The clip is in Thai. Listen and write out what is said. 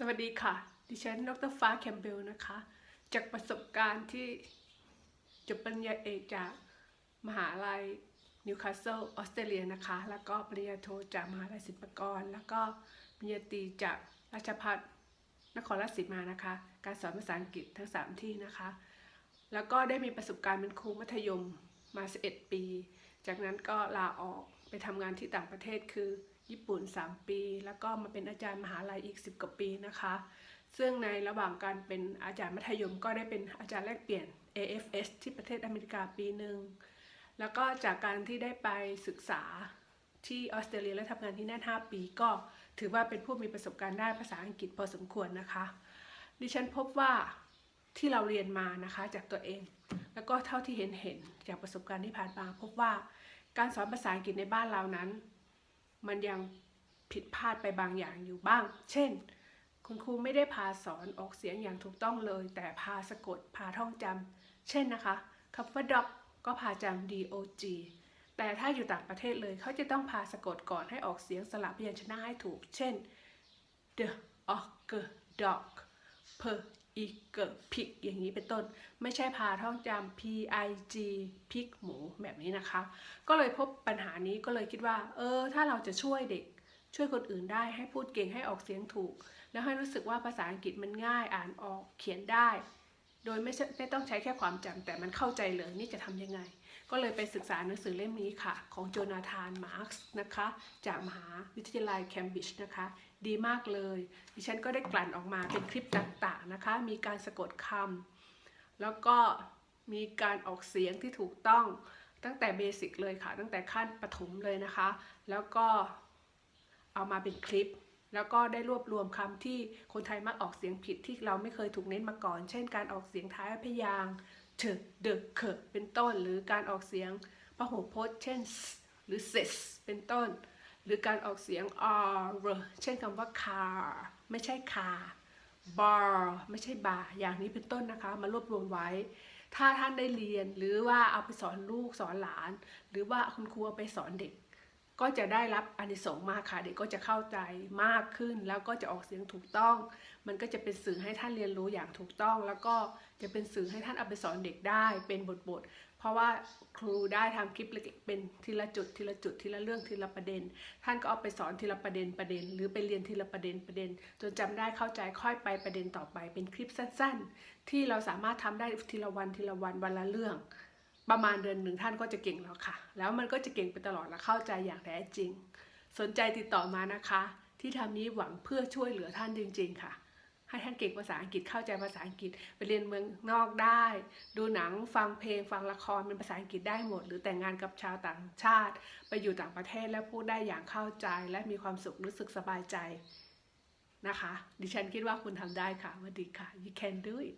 สวัสดีค่ะ ดิฉันดรฟ้าแคมเบลนะคะ จากประสบการณ์ที่จบปริญญาเอกจากมหาลัยนิวคาสเซิลออสเตรเลียนะคะ แล้วก็ปริญญาโทจากมหาลัยศิลปากร แล้วก็ปริญญาตรีจากราชภัฏนครราชสีมานะคะ การสอนภาษาอังกฤษทั้ง 3 ที่นะคะ แล้วก็ได้มีประสบการณ์เป็นครูมัธยมมา 11 ปี จากนั้นก็ลาออกไปทำงานที่ต่างประเทศคือ ญี่ปุ่น 3 ปี แล้วก็มาเป็นอาจารย์มหาลัยอีก 10 กว่าปีนะคะ ซึ่งในระหว่างการเป็นอาจารย์มัธยมก็ได้เป็นอาจารย์แลกเปลี่ยน AFS ที่ประเทศอเมริกาปีหนึ่ง แล้วก็จากการที่ได้ไปศึกษาที่ออสเตรเลียและทำงานที่นั่น 5 ปีก็ถือว่าเป็นผู้มีประสบการณ์ด้านภาษาอังกฤษพอสมควรนะคะ ดิฉันพบว่าที่เราเรียนมานะคะจากตัวเอง แล้วก็เท่าที่เห็นเห็นจากประสบการณ์ที่ผ่านมาพบว่าการสอนภาษาอังกฤษในบ้านเรานั้น มันยังผิดพลาดไปบางอย่างอยู่บ้าง เช่น คุณครูไม่ได้พาสอนออกเสียงอย่างถูกต้องเลย แต่พาสะกดพาท่องจำเช่นนะคะคำว่า dog ก็พาจำ dog แต่ถ้าอยู่ต่างประเทศเลยเขาจะต้องพาสะกดก่อนให้ออกเสียงสลับพยัญชนะให้ถูก เช่น the o g dog p อีเกิดพิกอย่างนี้เป็นต้น ไม่ใช่พาท่องจำ p i g พิกหมูแบบนี้นะคะ ก็เลยพบปัญหานี้ก็เลยคิดว่า เออ ถ้าเราจะช่วยเด็ก ช่วยคนอื่นได้ให้พูดเก่งให้ออกเสียงถูก แล้วให้รู้สึกว่าภาษาอังกฤษมันง่ายอ่านออกเขียนได้ โดยไม่ไม่ต้องใช้แค่ความจำแต่มันเข้าใจเลยนี่จะทำยังไง ก็เลยไปศึกษาหนังสือเล่มนี้ค่ะ ของโจนาธาน มาร์กส์นะคะ จากมหาวิทยาลัยเคมบริดจ์นะคะ ดีมากเลย ดิฉันก็ได้กลั่นออกมาเป็นคลิปต่างๆนะคะ มีการสะกดคำแล้วก็มีการออกเสียงที่ถูกต้องตั้งแต่เบสิกเลยค่ะ ตั้งแต่ขั้นประถมเลยนะคะ แล้วก็เอามาเป็นคลิป แล้วก็ได้รวบรวมคำที่คนไทยมักออกเสียงผิดที่เราไม่เคยถูกเน้นมาก่อน เช่น การออกเสียงท้ายพยาง เถอเดอะเคเป็นต้น หรือการออกเสียงพหูพจน์ เช่น s หรือ sis เป็นต้น หรือการออกเสียง r เช่นคำว่า car ไม่ใช่ car bar ไม่ใช่ bar อย่างนี้เป็นต้นนะคะ มารวบรวมไว้ ถ้าท่านได้เรียนหรือว่าเอาไปสอนลูกสอนหลาน หรือว่าคุณครูเอาไปสอนเด็ก ก็จะได้รับอานิสงส์มากค่ะ เด็กก็จะเข้าใจมากขึ้น แล้วก็จะออกเสียงถูกต้อง มันก็จะเป็นสื่อให้ท่านเรียนรู้อย่างถูกต้อง แล้วก็จะเป็นสื่อให้ท่านเอาไปสอนเด็กได้เป็นบทบทๆเพราะว่าครูได้ทำคลิปเล็กๆเป็นทีละจุดทีละจุดทีละเรื่องทีละประเด็น ท่านก็เอาไปสอนทีละประเด็นประเด็น หรือไปเรียนทีละประเด็นประเด็น จนจำได้เข้าใจค่อยไปประเด็นต่อไปเป็นคลิปสั้น ๆ ที่เราสามารถทำได้ทีละวันทีละวันวันละเรื่อง ประมาณเดือนหนึ่งท่านก็จะเก่งแล้วค่ะ แล้วมันก็จะเก่งไปตลอดและเข้าใจอย่างแท้จริง สนใจติดต่อมานะคะ ที่ทำนี้หวังเพื่อช่วยเหลือท่านจริง ๆ ค่ะ ให้ท่านเก่งภาษาอังกฤษเข้าใจภาษาอังกฤษไปเรียนเมืองนอกได้ ดูหนังฟังเพลง ฟังละครเป็นภาษาอังกฤษได้หมด หรือแต่งงานกับชาวต่างชาติ ไปอยู่ต่างประเทศและพูดได้อย่างเข้าใจ และมีความสุขรู้สึกสบายใจนะคะ ดิฉันคิดว่าคุณทำได้ค่ะสวัสดีค่ะ you can do it